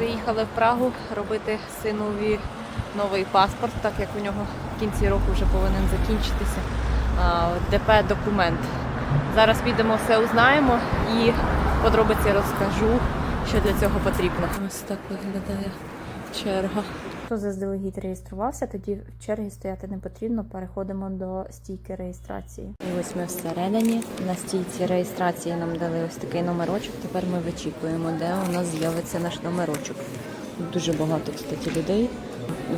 Приїхали в Прагу робити синові новий паспорт, так як у нього в кінці року вже повинен закінчитися. ДП документ. Зараз підемо все узнаємо і подробиці розкажу, що для цього потрібно. Ось так виглядає черга. Хто заздалегідь реєструвався, тоді в черзі стояти не потрібно. Переходимо до стійки реєстрації. І ось ми всередині. На стійці реєстрації нам дали ось такий номерочок. Тепер ми вичікуємо, де у нас з'явиться наш номерочок. Дуже багато, кстати, людей.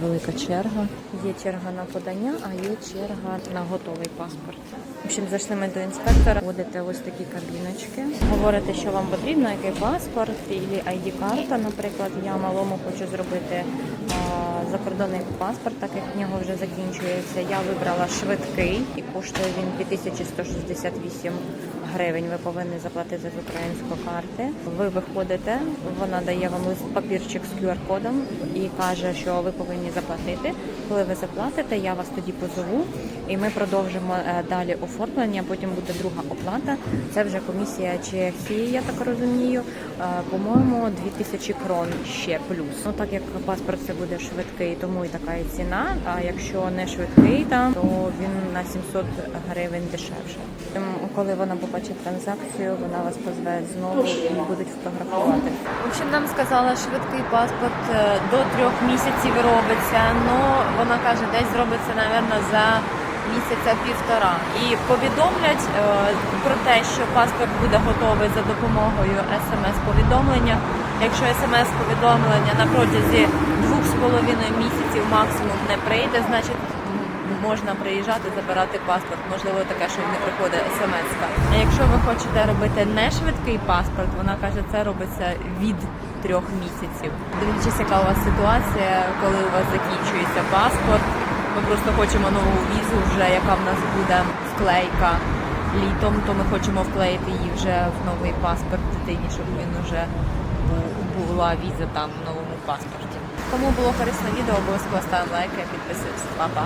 Велика черга. Є черга на подання, а є черга на готовий паспорт. В общем, зайшли ми до інспектора, вводите ось такі кабіночки, говорите, що вам потрібно, який паспорт, і ID-карта, наприклад. Я малому хочу зробити а, закордонний паспорт, так як в нього вже закінчується. Я вибрала швидкий і коштує він 2168 гривень. Ви повинні заплатити з української карти. Ви виходите, вона дає вам лист папірчик з QR-кодом і каже, що ви повинні заплатити. Коли ви заплатите, я вас тоді позову, і ми продовжимо е, далі оформлення. Потім буде друга оплата. Це вже комісія Чехії, я так розумію. Е, По-моєму, 2000 крон ще плюс. Ну так як паспорт це буде швидкий, тому і така і ціна. А якщо не швидкий, там то він на 700 гривень дешевше. Коли вона побачить транзакцію, вона вас позве знову і будуть фотографувати. В общем, нам сказала, швидкий паспорт е, до трьох місяців робиться. Ну вона каже, десь зробиться, напевно, за місяця півтора. І повідомлять е, про те, що паспорт буде готовий за допомогою смс-повідомлення. Якщо смс-повідомлення на протязі двох з половиною місяців максимум не прийде, значить можна приїжджати, забирати паспорт. Можливо, таке, що не приходить смс. А якщо ви хочете робити не швидкий паспорт, вона каже, це робиться від трьох місяців. Дивлячись, яка у вас ситуація, коли у вас закінчується паспорт. Ми просто хочемо нову візу, вже яка в нас буде вклейка літом, то ми хочемо вклеїти її вже в новий паспорт дитині, щоб він вже була віза там в новому паспорті. Кому було корисне відео, обов'язково ставимо лайки, підписуємося. Па-па!